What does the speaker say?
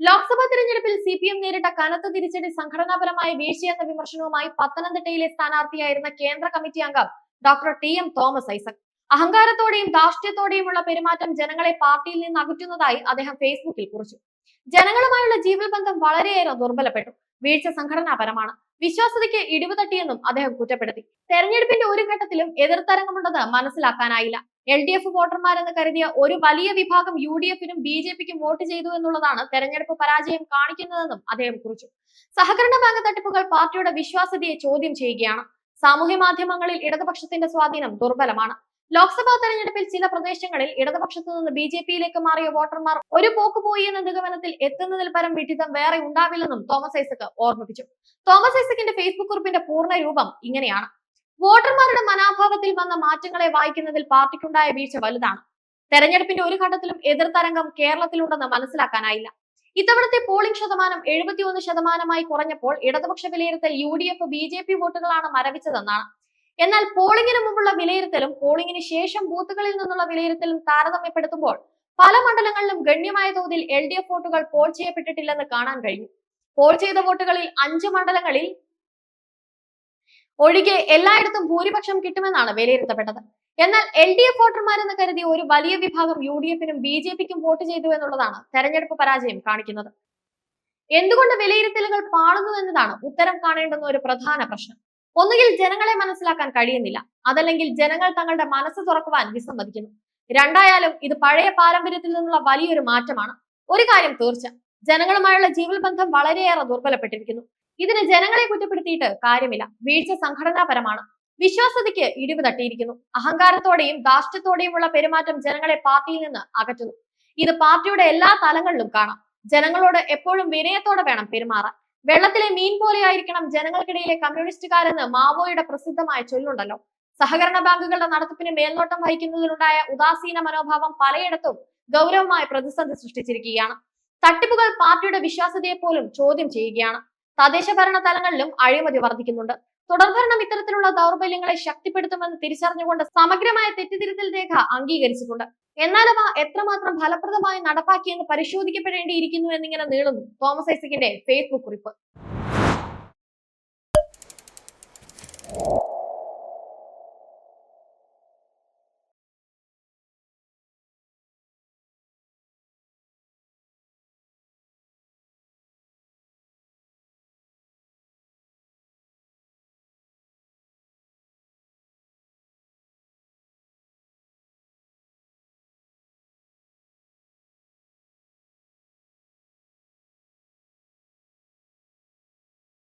ലോക്സഭാ തിരഞ്ഞെടുപ്പിൽ C P M നേരിട്ട കനത്ത തിരിച്ചടി സംഘടനാപരമായ വീഴ്ചയെന്ന വിമർശനവുമായി പത്തനംതിട്ടയിലെ സ്ഥാനാർത്ഥിയായിരുന്ന കേന്ദ്ര കമ്മിറ്റി അംഗം doctor T M Thomas Isaac. അഹങ്കാരത്തോടെയും ധാർഷ്ട്യത്തോടെയുമുള്ള പെരുമാറ്റം ജനങ്ങളെ പാർട്ടിയിൽ നിന്ന് അകറ്റുന്നതായി അദ്ദേഹം ഫേസ്ബുക്കിൽ കുറിച്ചു. ജനങ്ങളുമായുള്ള ജീവിത ബന്ധം വളരെയേറെ ദുർബലപ്പെട്ടു. വീഴ്ച സംഘടനാപരമാണ്. വിശ്വാസ്യതയ്ക്ക് ഇടിവ് തട്ടിയെന്നും അദ്ദേഹം കുറ്റപ്പെടുത്തി. തെരഞ്ഞെടുപ്പിന്റെ ഒരു ഘട്ടത്തിലും എതിർത്തരംഗമുണ്ടെന്ന് മനസ്സിലാക്കാനായില്ല. എൽ ഡി എഫ് വോട്ടർമാരെന്ന് കരുതിയ ഒരു വലിയ വിഭാഗം യു ഡി എഫിനും ബി ജെ പിക്കും വോട്ട് ചെയ്തു എന്നുള്ളതാണ് തെരഞ്ഞെടുപ്പ് പരാജയം കാണിക്കുന്നതെന്നും അദ്ദേഹം കുറിച്ചു. സഹകരണ ബാങ്ക് തട്ടിപ്പുകൾ പാർട്ടിയുടെ വിശ്വാസ്യതയെ ചോദ്യം ചെയ്യുകയാണ്. സാമൂഹ്യ മാധ്യമങ്ങളിൽ ഇടതുപക്ഷത്തിന്റെ സ്വാധീനം ദുർബലമാണ്. ലോക്സഭാ തെരഞ്ഞെടുപ്പിൽ ചില പ്രദേശങ്ങളിൽ ഇടതുപക്ഷത്തു നിന്ന് ബി ജെ പിയിലേക്ക് മാറിയ വോട്ടർമാർ ഒരു പോക്ക് പോയി എന്ന നിഗമനത്തിൽ എത്തുന്നതിൽ പരം വിഡിതം വേറെ ഉണ്ടാവില്ലെന്നും തോമസ് ഐസക് ഓർമ്മിപ്പിച്ചു. തോമസ് ഐസക്കിന്റെ ഫേസ്ബുക്ക് കുറിപ്പിന്റെ പൂർണ രൂപം ഇങ്ങനെയാണ്. വോട്ടർമാരുടെ മനോഭാവത്തിൽ വന്ന മാറ്റങ്ങളെ വായിക്കുന്നതിൽ പാർട്ടിക്കുണ്ടായ വീഴ്ച വലുതാണ്. തെരഞ്ഞെടുപ്പിന്റെ ഒരു ഘട്ടത്തിലും എതിർത്തരംഗം കേരളത്തിലുണ്ടെന്ന് മനസ്സിലാക്കാനായില്ല. ഇത്തവണത്തെ പോളിംഗ് ശതമാനം എഴുപത്തിയൊന്ന് ശതമാനമായി കുറഞ്ഞപ്പോൾ ഇടതുപക്ഷ വിലയിരുത്തൽ U D F B J P വോട്ടുകളാണ് മരവിച്ചതെന്നാണ്. എന്നാൽ പോളിംഗിന് മുമ്പുള്ള വിലയിരുത്തലും പോളിംഗിന് ശേഷം ബൂത്തുകളിൽ നിന്നുള്ള വിലയിരുത്തലും താരതമ്യപ്പെടുത്തുമ്പോൾ പല മണ്ഡലങ്ങളിലും ഗണ്യമായ തോതിൽ എൽ ഡി എഫ് വോട്ടുകൾ പോൾ ചെയ്യപ്പെട്ടിട്ടില്ലെന്ന് കാണാൻ കഴിഞ്ഞു. പോൾ ചെയ്ത വോട്ടുകളിൽ അഞ്ച് മണ്ഡലങ്ങളിൽ ഒഴികെ എല്ലായിടത്തും ഭൂരിപക്ഷം കിട്ടുമെന്നാണ് വിലയിരുത്തപ്പെട്ടത്. എന്നാൽ എൽ ഡി എഫ് വോട്ടർമാരെന്ന് കരുതി ഒരു വലിയ വിഭാഗം യു ഡി എഫിനും ബി ജെ പിക്കും വോട്ട് ചെയ്തു എന്നുള്ളതാണ് തെരഞ്ഞെടുപ്പ് പരാജയം കാണിക്കുന്നത്. എന്തുകൊണ്ട് വിലയിരുത്തലുകൾ പാടുന്നു എന്നതാണ് ഉത്തരം കാണേണ്ടുന്ന ഒരു പ്രധാന പ്രശ്നം. ഒന്നുകിൽ ജനങ്ങളെ മനസ്സിലാക്കാൻ കഴിയുന്നില്ല അതല്ലെങ്കിൽ ജനങ്ങൾ തങ്ങളുടെ മനസ്സ് തുറക്കുവാൻ വിസമ്മതിക്കുന്നു. രണ്ടായാലും ഇത് പഴയ പാരമ്പര്യത്തിൽ നിന്നുള്ള വലിയൊരു മാറ്റമാണ്. ഒരു കാര്യം തീർച്ച ജനങ്ങളുമായുള്ള ജീവൽ ബന്ധം വളരെയേറെ ദുർബലപ്പെട്ടിരിക്കുന്നു. ഇതിന് ജനങ്ങളെ കുറ്റപ്പെടുത്തിയിട്ട് കാര്യമില്ല. വീഴ്ച സംഘടനാപരമാണ്. വിശ്വാസതയ്ക്ക് ഇടിവ് തട്ടിയിരിക്കുന്നു. അഹങ്കാരത്തോടെയും ധാർഷ്ട്യത്തോടെയുമുള്ള പെരുമാറ്റം ജനങ്ങളെ പാർട്ടിയിൽ നിന്ന് അകറ്റുന്നു. ഇത് പാർട്ടിയുടെ എല്ലാ തലങ്ങളിലും കാണാം. ജനങ്ങളോട് എപ്പോഴും വിനയത്തോടെ വേണം പെരുമാറാൻ. വെള്ളത്തിലെ മീൻ പോലെയായിരിക്കണം ജനങ്ങൾക്കിടയിലെ കമ്മ്യൂണിസ്റ്റുകാരെന്ന് മാവോയുടെ പ്രസിദ്ധമായ ചൊല്ലുണ്ടല്ലോ. സഹകരണ ബാങ്കുകളുടെ നടത്തിപ്പിന് മേൽനോട്ടം വഹിക്കുന്നതിലുണ്ടായ ഉദാസീന മനോഭാവം പലയിടത്തും ഗൗരവമായ പ്രതിസന്ധി സൃഷ്ടിച്ചിരിക്കുകയാണ്. തട്ടിപ്പുകൾ പാർട്ടിയുടെ വിശ്വാസ്യതയെ പോലും ചോദ്യം ചെയ്യുകയാണ്. തദ്ദേശ ഭരണ തലങ്ങളിലും അഴിമതി വർദ്ധിക്കുന്നുണ്ട് തുടർഭരണം ഇത്തരത്തിലുള്ള ദൗർബല്യങ്ങളെ ശക്തിപ്പെടുത്തുമെന്ന് തിരിച്ചറിഞ്ഞുകൊണ്ട് സമഗ്രമായ തെറ്റിതിരുത്തൽ രേഖ അംഗീകരിച്ചിട്ടുണ്ട്. എന്നാൽ അവ എത്രമാത്രം ഫലപ്രദമായി നടപ്പാക്കിയെന്ന് പരിശോധിക്കപ്പെടേണ്ടിയിരിക്കുന്നു എന്നിങ്ങനെ നീളുന്നു തോമസ് ഐസക്കിന്റെ ഫേസ്ബുക്ക് കുറിപ്പ്.